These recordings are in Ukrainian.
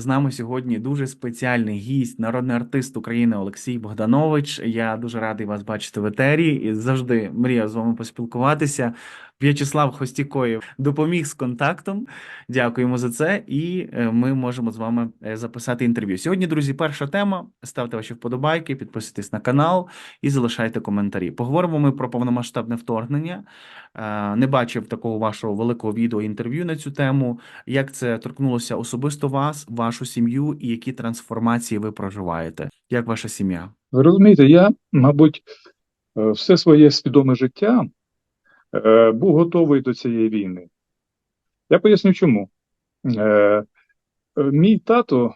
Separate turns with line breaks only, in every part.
З нами сьогодні дуже спеціальний гість, народний артист України Олексій Богданович. Я дуже радий вас бачити в етері і завжди мріяв з вами поспілкуватися. В'ячеслав Хостікоєв допоміг з контактом. Дякуємо за це. І е, ми можемо з вами е, записати інтерв'ю. Сьогодні, друзі, перша тема. Ставте ваші вподобайки, підписуйтесь на канал і залишайте коментарі. Поговоримо ми про повномасштабне вторгнення. Е, Не бачив такого вашого великого відео інтерв'ю на цю тему. Як це торкнулося особисто вас, вашу сім'ю, і які трансформації ви проживаєте? Як ваша сім'я?
Ви розумієте, я, мабуть, все своє свідоме життя е, був готовий до цієї війни. Я поясню чому. Е, е, Мій тато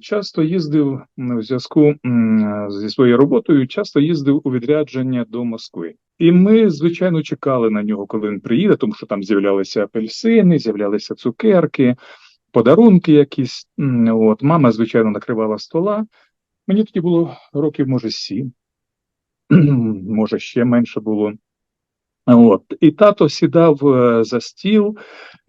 часто їздив в зв'язку зі своєю роботою, часто їздив у відрядження до Москви. І ми, звичайно, чекали на нього, коли він приїде, тому що там з'являлися апельсини, з'являлися цукерки, подарунки якісь. От, мама, звичайно, накривала стола. Мені тоді було років, може, сім, може, ще менше було. От. І тато сідав е, за стіл,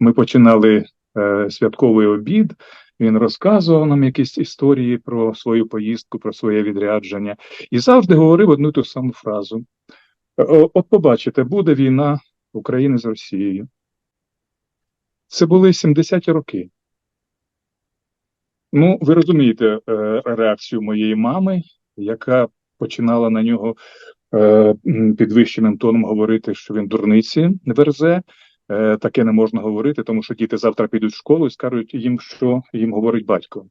ми починали е, святковий обід. Він розказував нам якісь історії про свою поїздку, про своє відрядження, і завжди говорив одну ту саму фразу: От побачите, буде війна України з Росією. Це були 70-ті роки. Ну, ви розумієте е, реакцію моєї мами, яка починала на нього підвищеним тоном говорити, що він дурниці верзе. Е, таке не можна говорити, тому що діти завтра підуть в школу і скажуть їм, що їм говорить батько.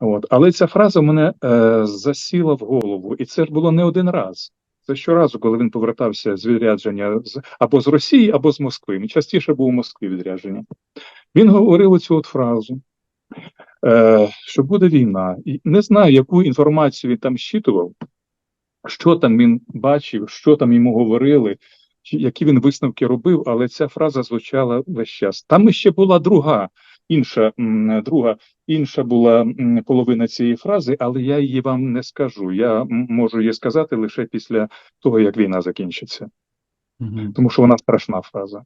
От. Але ця фраза мене е, засіла в голову, і це ж було не один раз. Це щоразу, коли він повертався з відрядження з або з Росії, або з Москви. Він частіше був у Москві відрядження. Він говорив оцю от фразу, е, що буде війна. І не знаю, яку інформацію він там щитував, що там він бачив, що там йому говорили, які він висновки робив, але ця фраза звучала весь час. Там ще була друга, інша, друга, інша була половина цієї фрази, але я її вам не скажу. Я можу її сказати лише після того, як війна закінчиться
Мгм.
тому що вона страшна фраза.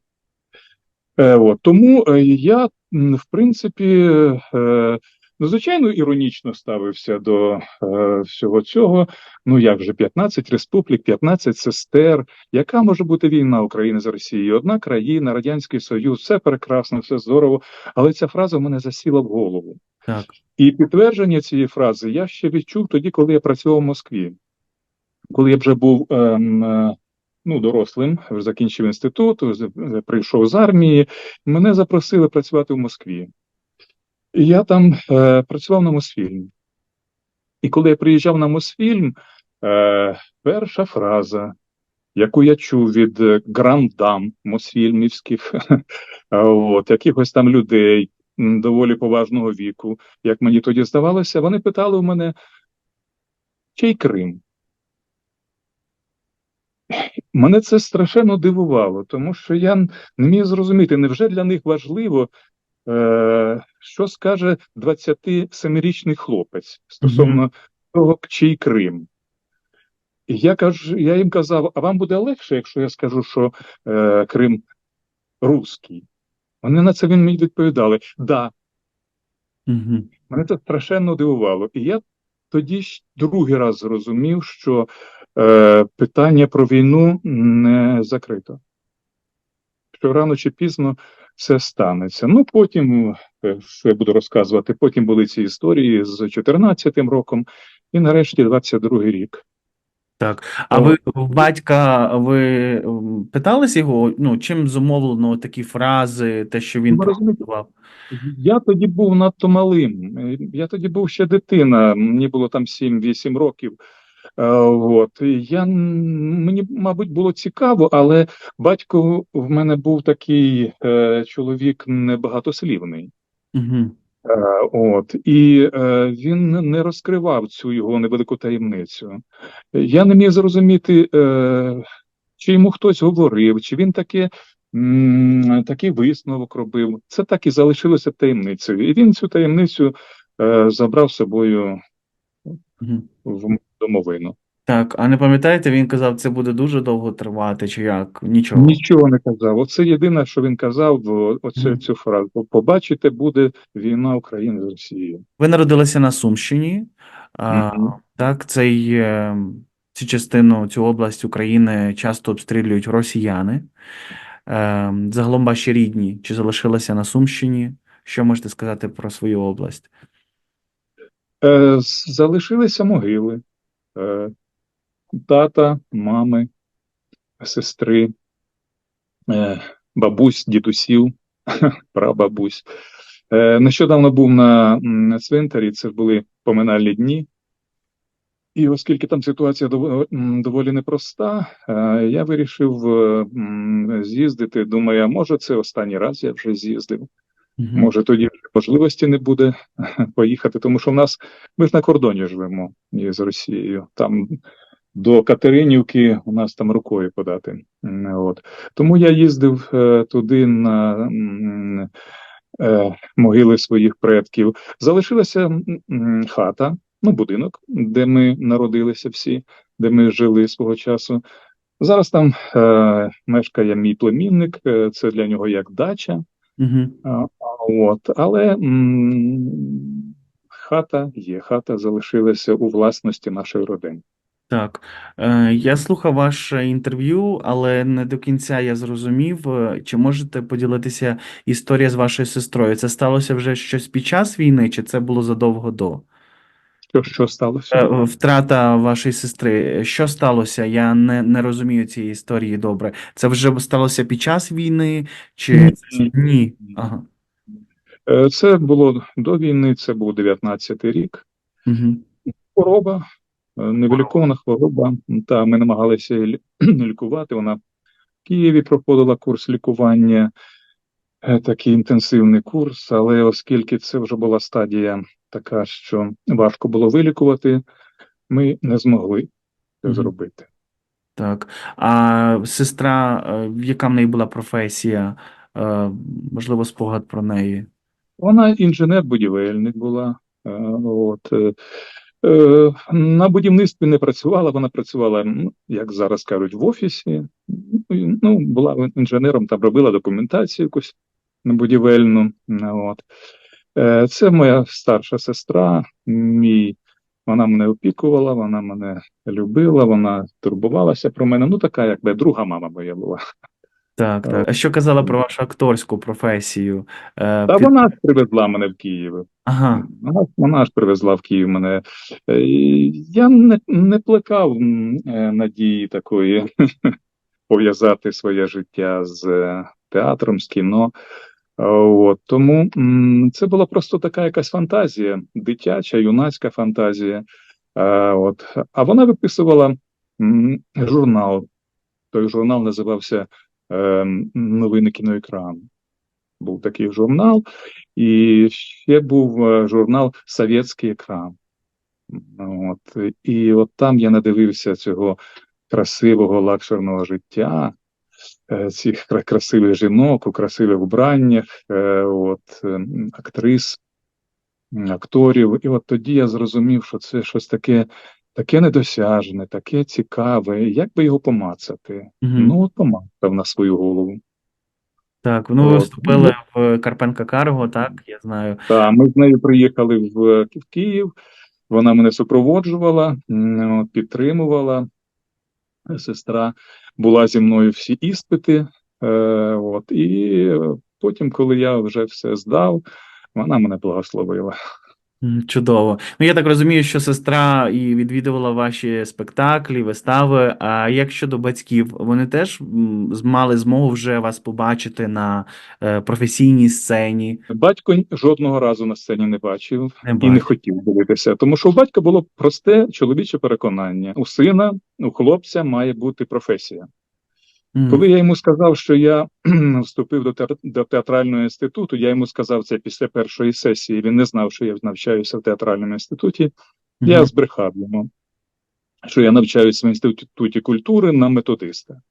Е, от, тому е, я, в принципі, е, ну, звичайно, іронічно ставився до е, всього цього. Ну як же 15 республік, 15 сестер. Яка може бути війна України з Росією? Одна країна, Радянський Союз, все прекрасно, все здорово. Але ця фраза в мене засіла в голову.
Так.
І підтвердження цієї фрази я ще відчув тоді, коли я працював в Москві. Коли я вже був ем, е, ну, дорослим, закінчив інститут, е, прийшов з армії, мене запросили працювати в Москві. Я там е, працював на Мосфільмі. І коли я приїжджав на Мосфільм, е, перша фраза, яку я чув від е, грандам мосфільмівських, от, якихось там людей доволі поважного віку, як мені тоді здавалося, вони питали у мене, чий Крим? Мене це страшенно дивувало, тому що я не міг зрозуміти, невже для них важливо, що скаже 27-річний хлопець стосовно того, чий Крим. Я кажу, я їм казав, а вам буде легше, якщо я скажу, що е, Крим руський? Вони на це він мені відповідали: да,
Мгм.
Мене це страшенно дивувало. І я тоді ж другий раз зрозумів, що е, питання про війну не закрито. Що рано чи пізно все станеться. Ну, потім, е, що я буду розказувати, потім були ці історії з 14-м роком, і нарешті 22-й рік.
Так. А ви батька ви питались його, ну, чим зумовлено такі фрази, те, що він
Ви? Я тоді був надто малим. Е, Я тоді був ще дитина, мені було там 7-8 років. Е, От я мені, мабуть, було цікаво, але батько в мене був такий е, чоловік небагатослівний.
Угу.
Е, От і е, він не розкривав цю його невелику таємницю. Я не міг зрозуміти, е, чи йому хтось говорив, чи він таке. м, Такий висновок робив. Це так і залишилося таємницею. І він цю таємницю е, забрав з собою
Угу.
в домовину.
Так, а не пам'ятаєте, він казав, це буде дуже довго тривати, чи як? Нічого.
Нічого не казав. Оце єдине, що він казав, оце
Мгм.
цю фразу. Побачите, буде війна України з Росією.
Ви народилися на Сумщині. А, так, цей, цю частину, цю область України часто обстрілюють росіяни. Е, загалом ваші рідні, чи залишилися на Сумщині? Що можете сказати про свою область?
Е, залишилися могили. Е, тата, мами, сестри, е, бабусь, дідусів, прабабусь. Е, нещодавно був на, цвинтарі, це були поминальні дні. І оскільки там ситуація доволі непроста, я вирішив з'їздити. Думаю, може це останній раз я вже з'їздив.
Мгм.
Може, тоді можливості не буде поїхати, тому що в нас ми ж на кордоні живемо із Росією. Там до Катеринівки у нас там рукою подати. От. Тому я їздив е, туди на е, могили своїх предків. Залишилася хата, ну, будинок, де ми народилися всі, де ми жили свого часу. Зараз там е, мешкає мій племінник, е, це для нього як дача. А, От, але м, хата є, хата залишилася у власності нашої родини.
Так, е, я слухав ваше інтерв'ю, але не до кінця я зрозумів, е, чи можете поділитися історія з вашою сестрою? Це сталося вже щось під час війни, чи це було задовго до?
Що, що сталося?
Е, Втрата вашої сестри. Що сталося? Я не, не розумію цієї історії добре. Це вже сталося під час війни, чи
Ні, ні.
ні? Ага.
Е, Це було до війни, це був 19-й рік.
Угу.
Хвороба, е, невилікована хвороба. Та ми намагалися її лікувати. Вона в Києві проходила курс лікування, е, такий інтенсивний курс, але оскільки це вже була стадія така, що важко було вилікувати, ми не змогли це зробити.
Так. А сестра, яка в неї була професія? Можливо, спогад про неї.
Вона інженер-будівельник була. е, От, е, е, на будівництві не працювала, вона працювала, як зараз кажуть, в офісі. Ну, Ну, була інженером, там робила документацію якусь будівельну. ну, От. Це моя старша сестра, мій. Вона мене опікувала, вона мене любила, вона турбувалася про мене. Ну, така, якби друга мама моя була.
Так, так. А що казала про вашу акторську професію? Е,
Та
під-
вона ж привезла мене в Київ.
Ага.
Вона, вона ж привезла в Київ мене. Е, Я не, не плекав м, е, надії такої пов'язати своє життя з е, театром, з кіно. Е, От, тому м, це була просто така якась фантазія, дитяча, юнацька фантазія. Е, От, а вона виписувала м, журнал. Той журнал називався Новини кіноекрану. Був такий журнал, і ще був е, журнал Совєтський екран. От, і от там я надивився цього красивого лакшерного життя, е, цих красивих жінок у красивих вбраннях, е, от, актрис, акторів. І от тоді я зрозумів, що це щось таке, таке недосяжне, таке цікаве. Як би його помацати?
Мгм.
Ну, от помацав на свою голову.
Так, ну ви вступили в Карпенка Карго, так, я знаю.
Та ми з нею приїхали в, в Київ. Вона мене супроводжувала, підтримувала. Сестра була зі мною всі іспити. Е, от, і потім, коли я вже все здав, вона мене благословила.
Чудово. Ну, я так розумію, що сестра і відвідувала ваші спектаклі, вистави. А як щодо батьків, вони теж мали змогу вже вас побачити на е, професійній сцені?
Батько жодного разу на сцені не бачив
Не
і не хотів дивитися, тому що у батька було просте чоловіче переконання: у сина, у хлопця має бути професія. Коли я йому сказав, що я вступив до, театр- до театрального інституту, я йому сказав це після першої сесії. Він не знав, що я навчаюся в театральному інституті. Я збрехав йому, що я навчаюся в інституті культури на методиста.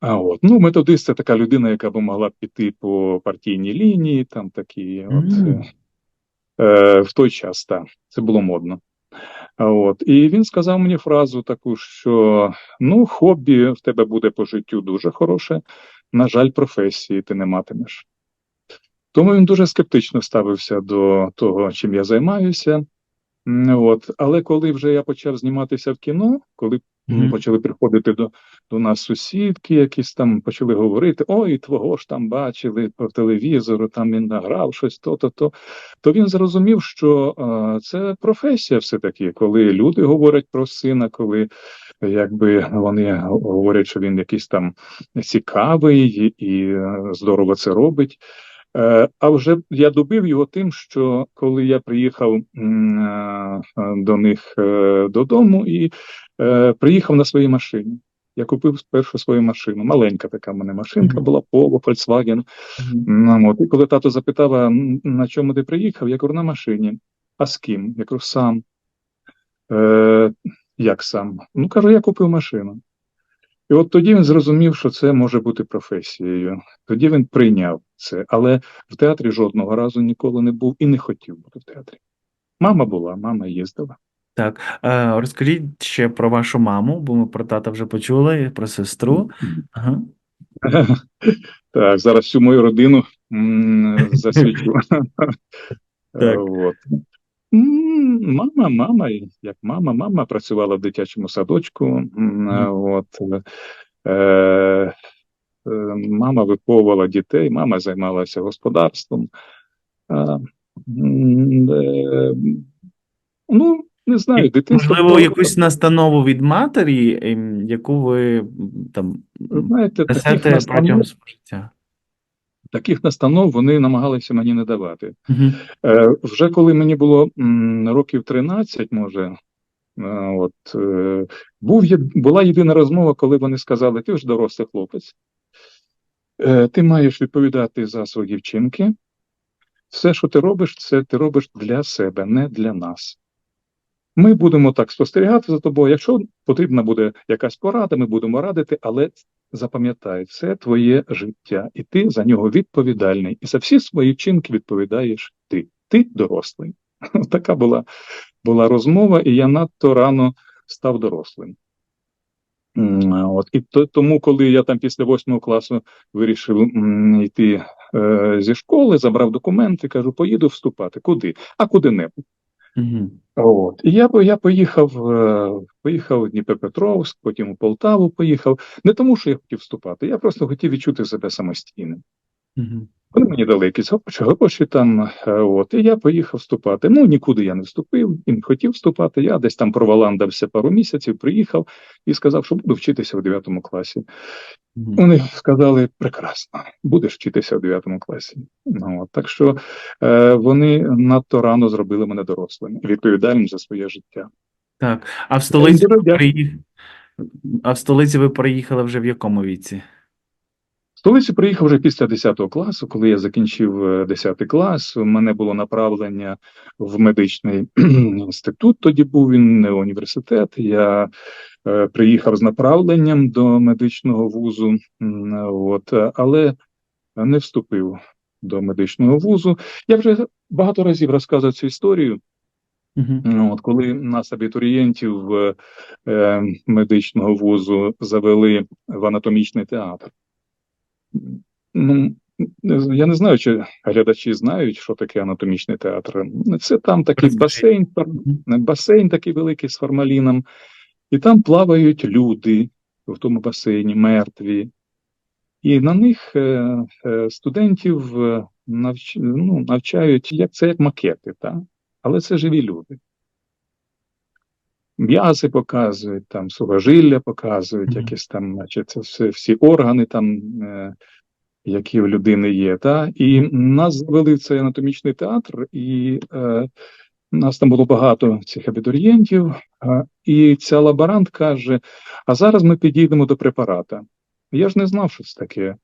А от ну, методист це така людина, яка б могла піти по партійній лінії, там такі, от е, в той час, так, це було модно. От. І він сказав мені фразу таку, що ну, хобі в тебе буде по життю дуже хороше, на жаль, професії ти не матимеш. Тому він дуже скептично ставився до того, чим я займаюся. От. Але коли вже я почав зніматися в кіно, коли
Мгм.
почали приходити до, до нас сусідки, якісь там почали говорити: ой, твого ж там бачили по телевізору, там він награв щось то-то, то, то він зрозумів, що е, це професія все-таки, коли люди говорять про сина, коли якби вони говорять, що він якийсь там цікавий і, і е, здорово це робить. Е, А вже я добив його тим, що коли я приїхав е, до них додому і е, приїхав на своїй машині. Я купив першу свою машину. Маленька така в мене машинка
Мгм.
була Polo, Volkswagen.
Мгм.
Ну, от. І коли тато запитав, а на чому ти приїхав, я кажу, на машині. А з ким? Я кажу, сам. Е, як сам? Ну, кажу, я купив машину. І от тоді він зрозумів, що це може бути професією. Тоді він прийняв це, але в театрі жодного разу ніколи не був і не хотів бути в театрі. Мама була, мама їздила.
Так, е, розкажіть ще про вашу маму, бо ми про тата вже почули, про сестру. Ага.
Так, зараз всю мою родину засвічу. Е. Мама, мама, як мама, мама працювала в дитячому садочку. е, От. Е, Мама виховувала дітей, мама займалася господарством. Ну, не знаю, дитинство.
Можливо,
було-
якусь настанову від матері, ем, яку ви там
знаєте,
несете
настанов,
протягом свого життя.
таких настанов вони намагалися мені не давати.
Мгм.
Е, вже коли мені було м, років 13, може, е, от, е, був, була єдина розмова, коли вони сказали: ти ж дорослий хлопець, е, ти маєш відповідати за свої вчинки. Все, що ти робиш, це ти робиш для себе, не для нас. Ми будемо так спостерігати за тобою. Якщо потрібна буде якась порада, ми будемо радити, але запам'ятай, це твоє життя, і ти за нього відповідальний. І за всі свої вчинки відповідаєш ти. Ти дорослий. Така була, була розмова, і я надто рано став дорослим. От, і то, тому, коли я там після восьмого класу вирішив йти е, зі школи, забрав документи, кажу, поїду вступати. Куди? А куди-небудь.
Мгм.
От. І я, я поїхав, е, поїхав в Дніпропетровськ, потім у Полтаву поїхав. Не тому, що я хотів вступати, я просто хотів відчути себе самостійним.
Мгм.
Вони мені дали якісь гроші, гроші там, е, от, і я поїхав вступати. Ну, нікуди я не вступив і не хотів вступати. Я десь там проваландався пару місяців, приїхав і сказав, що буду вчитися в 9 класі. Вони сказали: прекрасно, будеш вчитися в 9 класі. Ну, от, так що е, вони надто рано зробили мене дорослим, відповідальним за своє життя.
Так. А в столиці ви
дякую.
приїх... А в столиці ви переїхали вже в якому віці?
В столицю приїхав вже після 10 класу, коли я закінчив е, 10 клас. У мене було направлення в медичний інститут. Тоді був він не університет. Я е, приїхав з направленням до медичного вузу, от, е, але не вступив до медичного вузу. Я вже багато разів розказував цю історію. Ну, От коли нас, абітурієнтів е, е, медичного вузу, завели в анатомічний театр. Ну, я не знаю, чи глядачі знають, що таке анатомічний театр. Це там такий басейн, басейн такий великий з формаліном, і там плавають люди в тому басейні, мертві. І на них е, е, студентів е, навч, ну, навчають, як це як макети, так? але це живі люди. М'язи показують, там сухожилля показують, якісь там, значить, це все, всі органи там, е, які в людини є. Та? І нас завели в цей анатомічний театр, і е, нас там було багато цих абітурієнтів, е, і ця лаборант каже: а зараз ми підійдемо до препарата. Я ж не знав, що це таке.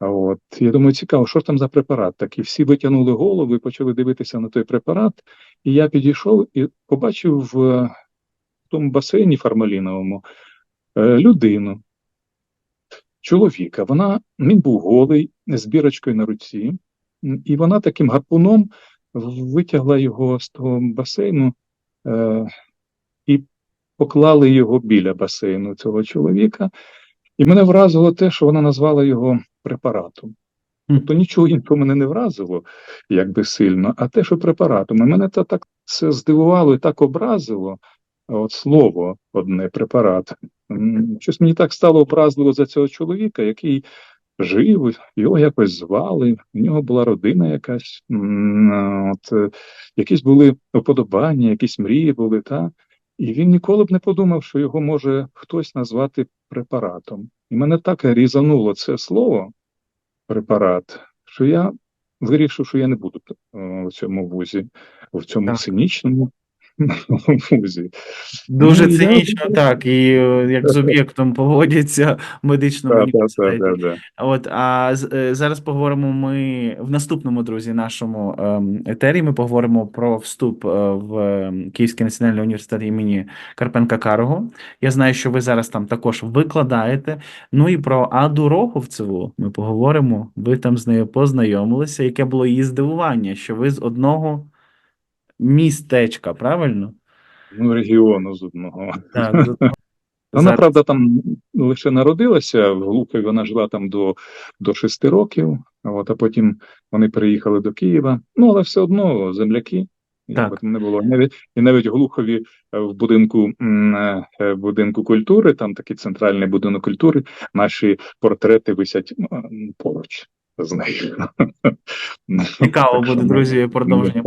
От я думаю, цікаво, що ж там за препарат такий. Всі витягнули голову і почали дивитися на той препарат. І я підійшов і побачив тому басейні формаліновому е, людину, чоловіка. Вона він був голий з бірочкою на руці, і вона таким гарпуном витягла його з того басейну. Е, поклали його біля басейну цього чоловіка, і мене вразило те, що вона назвала його препаратом. Тобто нічого іншого мене не вразило якби сильно, а те, що препаратом. І мене це так це здивувало і так образило. От слово одне препарат. Щось мені так стало образливо за цього чоловіка, який жив, його якось звали, у нього була родина якась, от, е, якісь були уподобання, якісь мрії були, та? і він ніколи б не подумав, що його може хтось назвати препаратом. І мене так різануло це слово препарат, що я вирішив, що я не буду е, в цьому вузі, в цьому
Так.
Вузі.
Дуже
Ну, я-
цинічно, так, і е, як з об'єктом поводяться в медичному університеті.
так, так.
От, а е, зараз поговоримо ми в наступному, друзі, нашому ем, етері. Ми поговоримо про вступ е, в ем, Київський національний університет імені Карпенка Карого. Я знаю, що ви зараз там також викладаєте. Ну і про Аду Роховцеву ми поговоримо. Ви там з нею познайомилися. Яке було її здивування, що ви з одного містечка, правильно?
Ну, регіону з одного.
Так, з одного.
Вона,
Зараз-
правда, там лише народилася в Глухові, вона жила там до, до шести років, от, а потім вони переїхали до Києва. Ну, але все одно земляки. Як
Так.
там не було. Навіть, і навіть в Глухові е, в будинку, е, е, будинку культури, там такий центральний будинок культури, наші портрети висять поруч з нею.
Цікаво буде, друзі, продовження.